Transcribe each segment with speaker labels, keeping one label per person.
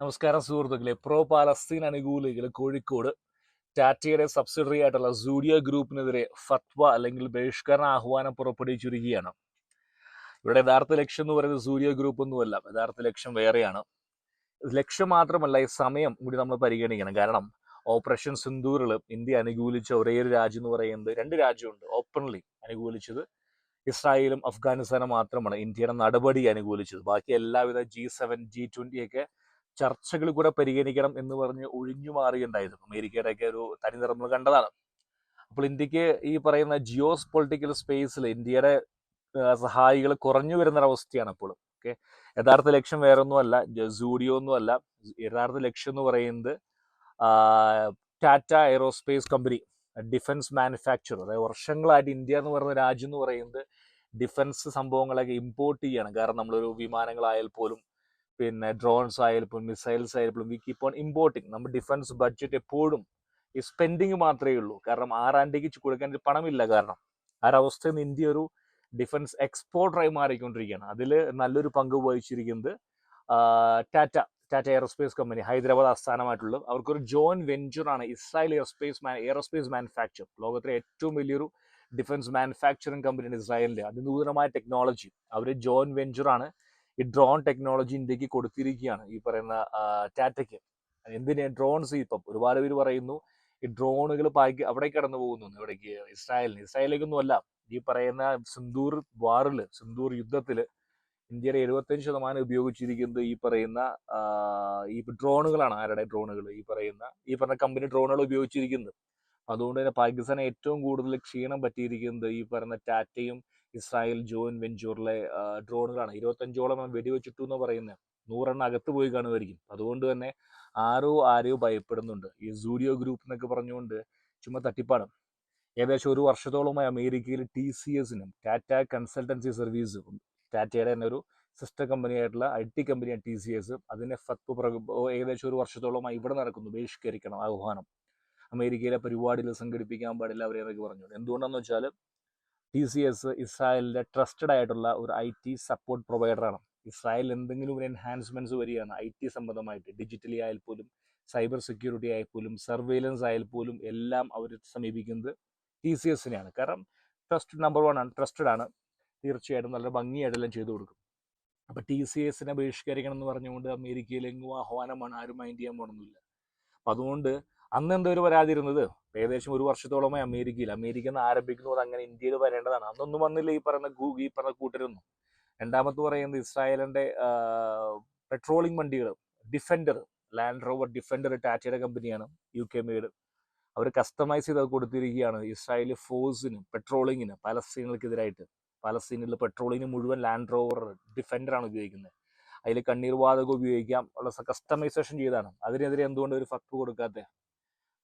Speaker 1: നമസ്കാരം സുഹൃത്തുക്കളെ. Pro Palestine അനുകൂലികൾ കോഴിക്കോട് ടാറ്റയുടെ സബ്സിഡറി ആയിട്ടുള്ള സൂഡിയ ഗ്രൂപ്പിനെതിരെ ഫത്വ അല്ലെങ്കിൽ ബഹിഷ്കരണ ആഹ്വാനം പുറപ്പെടുവിച്ചിരിക്കുകയാണ്. ഇവിടെ യഥാർത്ഥ ലക്ഷ്യം എന്ന് പറയുന്നത് സൂര്യ ഗ്രൂപ്പ് ഒന്നുമല്ല യഥാർത്ഥ ലക്ഷ്യം വേറെയാണ്. ലക്ഷ്യം മാത്രമല്ല ഈ സമയം കൂടി നമ്മൾ പരിഗണിക്കണം. കാരണം ഓപ്പറേഷൻ സിന്ദൂറിൽ ഇന്ത്യ അനുകൂലിച്ച ഒരേ ഒരു രാജ്യം എന്ന് പറയുന്നത് രണ്ട് രാജ്യമുണ്ട്. ഓപ്പൺലി അനുകൂലിച്ചത് ഇസ്രായേലും അഫ്ഗാനിസ്ഥാനും മാത്രമാണ്. ഇന്ത്യയുടെ നടപടി അനുകൂലിച്ചത്. ബാക്കി എല്ലാവിധ ജി സെവൻ ജി ട്വന്റി ഒക്കെ ചർച്ചകൾ കൂടെ പരിഗണിക്കണം എന്ന് പറഞ്ഞ് ഒഴിഞ്ഞു മാറുകയുണ്ടായിരുന്നു അമേരിക്കയുടെ ഒക്കെ ഒരു തനിനിറം നമ്മൾ കണ്ടതാണ്. അപ്പോൾ ഇന്ത്യയ്ക്ക് ഈ പറയുന്ന ജിയോസ് പൊളിറ്റിക്കൽ സ്പേസിൽ ഇന്ത്യയുടെ സഹായികൾ കുറഞ്ഞു വരുന്നൊരവസ്ഥയാണ് ഇപ്പോൾ ഓക്കെ? യഥാർത്ഥ ലക്ഷ്യം വേറെ ഒന്നുമല്ല സൂഡിയോ ഒന്നുമല്ല യഥാർത്ഥ ലക്ഷ്യം എന്ന് പറയുന്നത് Tata aerospace company defence manufacture അതായത് വർഷങ്ങളായിട്ട് ഇന്ത്യ എന്ന് പറയുന്ന രാജ്യം എന്ന് പറയുന്നത് ഡിഫൻസ് സംഭവങ്ങളൊക്കെ ഇമ്പോർട്ട് ചെയ്യണം. കാരണം നമ്മളൊരു വിമാനങ്ങളായാൽ പോലും പിന്നെ ഡ്രോൺസ് ആയാലും മിസൈൽസ് ആയാലും വി കീപ്പ് ഓൺ ഇമ്പോർട്ടിങ് നമ്മുടെ ഡിഫൻസ് ബഡ്ജറ്റ് എപ്പോഴും ഈ സ്പെൻഡിങ് മാത്രമേ ഉള്ളൂ. കാരണം ആറാണ്ടേക്ക് കൊടുക്കാൻ പണമില്ല. കാരണം ആ ഒരവസ്ഥയിൽ നിന്ന് ഇന്ത്യ ഒരു ഡിഫൻസ് എക്സ്പോർട്ടറായി മാറിക്കൊണ്ടിരിക്കുകയാണ്. അതിൽ നല്ലൊരു പങ്ക് വഹിച്ചിരിക്കുന്നത് ടാറ്റ ടാറ്റ എയറോസ്പേസ് കമ്പനി ഹൈദരാബാദ് ആസ്ഥാനമായിട്ടുള്ളത്. അവർക്കൊരു ജോയിൻ വെഞ്ചറാണ് ഇസ്രായേൽ എയർസ്പേസ് എയറോസ്പേസ് മാനുഫാക്ചർ ലോകത്തിലെ ഏറ്റവും വലിയൊരു ഡിഫൻസ് മാനുഫാക്ചറിങ് കമ്പനിയാണ് ഇസ്രായേലിന്റെ അതിനൂതനമായ ടെക്നോളജി അവർ ജോയിൻ വെഞ്ചറാണ് ഈ ഡ്രോൺ ടെക്നോളജി ഇന്ത്യയ്ക്ക് കൊടുത്തിരിക്കുകയാണ് ഈ പറയുന്ന ടാറ്റയ്ക്ക് എന്തിന്? ഡ്രോൺസ് ഇപ്പം ഒരുപാട് പേര് പറയുന്നു ഈ ഡ്രോണുകൾ പാക്കി അവിടെ കടന്നു പോകുന്നു ഇവിടേക്ക് ഇസ്രായേലിന്. ഇസ്രായേലിലേക്കൊന്നും അല്ല. ഈ പറയുന്ന സിന്ദൂർ വാറിൽ സിന്ദൂർ യുദ്ധത്തിൽ ഇന്ത്യയുടെ എഴുപത്തഞ്ച് ശതമാനം ഉപയോഗിച്ചിരിക്കുന്നത് ഈ പറയുന്ന ഈ ഡ്രോണുകളാണ് ആരുടെ ഡ്രോണുകൾ ഈ പറയുന്ന ഈ പറഞ്ഞ കമ്പനി ഡ്രോണുകൾ ഉപയോഗിച്ചിരിക്കുന്നത്. അതുകൊണ്ട് തന്നെ പാകിസ്ഥാനെ ഏറ്റവും കൂടുതൽ ക്ഷീണം പറ്റിയിരിക്കുന്നത് ഈ പറയുന്ന ടാറ്റയും ഇസ്രായേൽ ജോൻ വെഞ്ചൂറിലെ ഡ്രോണുകളാണ്. ഇരുപത്തഞ്ചോളം വെടിവെച്ചിട്ടു എന്ന് പറയുന്നത് നൂറെണ്ണം അകത്ത് പോയി കാണുമായിരിക്കും അതുകൊണ്ട് തന്നെ ആരോ ആരെയോ ഭയപ്പെടുന്നുണ്ട്. ഈ സൂഡിയോ ഗ്രൂപ്പ് എന്നൊക്കെ പറഞ്ഞുകൊണ്ട് ചുമ്മാ തട്ടിപ്പാടും. ഏകദേശം ഒരു വർഷത്തോളമായി അമേരിക്കയിൽ ടി സി എസിനും ടാറ്റ കൺസൾട്ടൻസി സർവീസ് ടാറ്റയുടെ തന്നെ ഒരു സിസ്റ്റർ കമ്പനി ആയിട്ടുള്ള ഐ ടി കമ്പനിയാണ് ടി സി എസ്. അതിനെ ഫത്ത് ഏകദേശം ഒരു വർഷത്തോളമായി ഇവിടെ നടക്കുന്നു. ബഹിഷ്കരിക്കണം. ആഹ്വാനം. അമേരിക്കയിലെ പരിപാടികൾ സംഘടിപ്പിക്കാൻ പാടില്ല അവരെന്നൊക്കെ പറഞ്ഞു എന്തുകൊണ്ടാണെന്ന് വെച്ചാൽ ടി സി എസ് ഇസ്രായേലിന്റെ ട്രസ്റ്റഡ് ആയിട്ടുള്ള ഒരു ഐ ടി സപ്പോർട്ട് പ്രൊവൈഡറാണ് ഇസ്രായേൽ എന്തെങ്കിലും ഒരു എൻഹാൻസ്മെന്റ്സ് വരികയാണ് ഐ ടി സംബന്ധമായിട്ട്. ഡിജിറ്റലി ആയാൽ പോലും സൈബർ സെക്യൂരിറ്റി ആയാൽ പോലും സർവൈലൻസ് ആയാൽ പോലും എല്ലാം അവർ സമീപിക്കുന്നത് ടി സി എസിനെയാണ് കാരണം ട്രസ്റ്റ് നമ്പർ വൺ ആണ് ട്രസ്റ്റഡ് ആണ്. തീർച്ചയായിട്ടും നല്ല ഭംഗിയായിട്ടെല്ലാം ചെയ്തു കൊടുക്കും. അപ്പോൾ ടി സി എസിനെ ബഹിഷ്കരിക്കണം എന്ന് പറഞ്ഞുകൊണ്ട് അമേരിക്കയിലെങ്ങും ആഹ്വാനമാണ് ആരും മൈൻഡ് ചെയ്യാൻ പോകണമെന്നില്ല അപ്പം അതുകൊണ്ട് അന്ന് എന്തോ ഒരു പരാതി ഇരുന്നത്? ഏകദേശം ഒരു വർഷത്തോളമായി അമേരിക്കയിൽ. അമേരിക്ക എന്ന് ആരംഭിക്കുന്നത് അങ്ങനെ ഇന്ത്യയിൽ വരേണ്ടതാണ്. അന്നൊന്നും വന്നില്ല ഈ പറഞ്ഞ ഈ പറഞ്ഞ കൂട്ടരൊന്നും. രണ്ടാമത് പറയുന്നത് ഇസ്രായേലിന്റെ പെട്രോളിംഗ് വണ്ടികൾ ഡിഫൻഡർ ലാൻഡ് റോവർ ഡിഫൻഡർ ടാറ്റയുടെ കമ്പനിയാണ് യു കെ മെയ്ഡ് അവർ കസ്റ്റമൈസ് ചെയ്ത് കൊടുത്തിരിക്കുകയാണ്. ഇസ്രായേലി ഫോഴ്സിന് പെട്രോളിങ്ങിന് പലസ്തീനുകൾക്കെതിരായിട്ട്. പലസ്തീനിൽ പെട്രോളിങ്ങിന് മുഴുവൻ ലാൻഡ് റോവർ ഡിഫൻഡറാണ് ഉപയോഗിക്കുന്നത്. അതിൽ കണ്ണീർ വാതകം ഉപയോഗിക്കാം. ഉള്ള കസ്റ്റമൈസേഷൻ ചെയ്താണ് അതിനെതിരെ എന്തുകൊണ്ട് ഒരു ഫത്ത് കൊടുക്കാത്ത?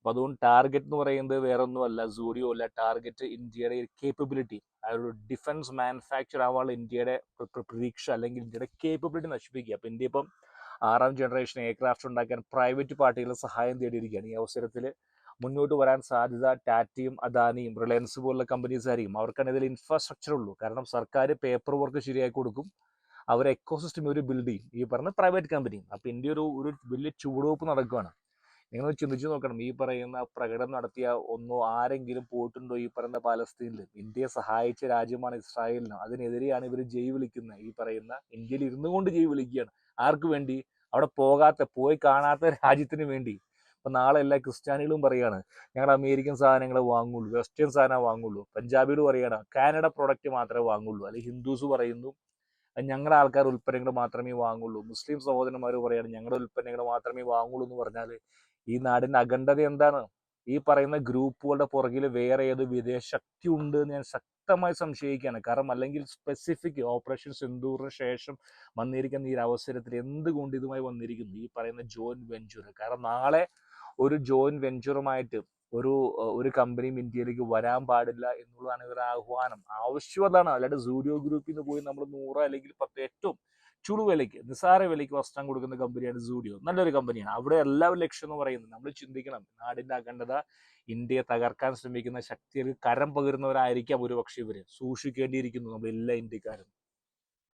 Speaker 1: അപ്പൊ അതുകൊണ്ട് ടാർഗറ്റ് എന്ന് പറയുന്നത് വേറെ ഒന്നുമല്ല സൂര്യോ അല്ല. ടാർഗറ്റ് ഇന്ത്യയുടെ കേപ്പബിലിറ്റി അതൊരു ഡിഫൻസ് മാനുഫാക്ചർ ആവാനുള്ള ഇന്ത്യയുടെ പ്രതീക്ഷ അല്ലെങ്കിൽ ഇന്ത്യയുടെ കേപ്പബിലിറ്റി നശിപ്പിക്കുക. അപ്പൊ ഇന്ത്യ ഇപ്പം ആറാം ജനറേഷൻ എയർക്രാഫ്റ്റ് ഉണ്ടാക്കാൻ പ്രൈവറ്റ് പാർട്ടികളുടെ സഹായം തേടിയിരിക്കുകയാണ്. ഈ അവസരത്തിൽ മുന്നോട്ട് വരാൻ സാധ്യത ടാറ്റയും അദാനിയും റിലയൻസ് പോലുള്ള കമ്പനീസ് ആയിരിക്കും. അവർക്കാണ് ഇതിൽ ഇൻഫ്രാസ്ട്രക്ചർ ഉള്ളൂ. കാരണം സർക്കാർ പേപ്പർ വർക്ക് ശരിയാക്കി കൊടുക്കും. അവർ എക്കോസിസ്റ്റം ഒരു ബിൽഡ് ചെയ്യും. ഈ പറഞ്ഞ പ്രൈവറ്റ് കമ്പനി അപ്പൊ ഇന്ത്യ ഒരു ഒരു വലിയ ചൂടോപ്പ് നടക്കുകയാണ് നിങ്ങൾ ചിന്തിച്ചു നോക്കണം. ഈ പറയുന്ന പ്രകടനം നടത്തിയ ഒന്നോ ആരെങ്കിലും പോയിട്ടുണ്ടോ ഈ പറയുന്ന പാലസ്തീനിൽ ഇന്ത്യയെ സഹായിച്ച രാജ്യമാണ് ഇസ്രായേലിന്. അതിനെതിരെയാണ് ഇവർ ജയ് വിളിക്കുന്നത്. ഈ പറയുന്ന ഇന്ത്യയിൽ ഇരുന്നു കൊണ്ട് ജയ് വിളിക്കുകയാണ്. ആർക്ക് വേണ്ടി? അവിടെ പോകാത്ത പോയി കാണാത്ത രാജ്യത്തിന് വേണ്ടി. അപ്പൊ നാളെ എല്ലാ ക്രിസ്ത്യാനികളും പറയാണ് ഞങ്ങൾ അമേരിക്കൻ സാധനങ്ങൾ വാങ്ങുള്ളൂ വെസ്റ്റേൺ സാധനം വാങ്ങുള്ളൂ പഞ്ചാബികൾ പറയണം കാനഡ പ്രൊഡക്റ്റ് മാത്രമേ വാങ്ങുള്ളൂ. അല്ലെങ്കിൽ ഹിന്ദുസ് പറയുന്നു ഞങ്ങളുടെ ആൾക്കാർ ഉൽപ്പന്നങ്ങൾ മാത്രമേ വാങ്ങുള്ളൂ. മുസ്ലിം സഹോദരന്മാർ പറയാണ് ഞങ്ങളുടെ ഉൽപ്പന്നങ്ങൾ മാത്രമേ വാങ്ങുള്ളൂ എന്ന് പറഞ്ഞാൽ ഈ നാടിന്റെ അഖണ്ഡത എന്താണ്? ഈ പറയുന്ന ഗ്രൂപ്പുകളുടെ പുറകിൽ വേറെ ഏത് വിദേശ ശക്തി ഉണ്ട് എന്ന് ഞാൻ ശക്തമായി സംശയിക്കുകയാണ്. കാരണം അല്ലെങ്കിൽ സ്പെസിഫിക് ഓപ്പറേഷൻ സിന്ദൂറിന് ശേഷം വന്നിരിക്കുന്ന ഈ അവസരത്തിൽ എന്തുകൊണ്ട് ഇതുമായി വന്നിരിക്കുന്നു? ഈ പറയുന്ന ജോയിന്റ് വെഞ്ചർ കാരണം നാളെ ഒരു ജോയിന്റ് വെഞ്ചറുമായിട്ട് ഒരു ഒരു കമ്പനിയും ഇന്ത്യയിലേക്ക് വരാൻ പാടില്ല എന്നുള്ളതാണ് ഇവരുടെ ആഹ്വാനം. ആവശ്യം അതാണ്. അല്ലാണ്ട് സൂര്യോ ഗ്രൂപ്പിൽ നിന്ന് പോയി നമ്മൾ നൂറ് അല്ലെങ്കിൽ പത്ത് ഏറ്റവും ചുളു വിലയ്ക്ക് നിസ്സാര വിലയ്ക്ക് വസ്ത്രം കൊടുക്കുന്ന കമ്പനിയാണ് സൂഡിയോ നല്ലൊരു കമ്പനിയാണ്. അവിടെ എല്ലാവരും ലക്ഷ്യം എന്ന് പറയുന്നത് നമ്മൾ ചിന്തിക്കണം. നാടിന്റെ അഖണ്ഡത ഇന്ത്യയെ തകർക്കാൻ ശ്രമിക്കുന്ന ശക്തിയിൽ കരം പകരുന്നവരായിരിക്കാം ഒരുപക്ഷെ ഇവർ. സൂക്ഷിക്കേണ്ടിയിരിക്കുന്നു നമ്മൾ എല്ലാ ഇന്ത്യക്കാരും.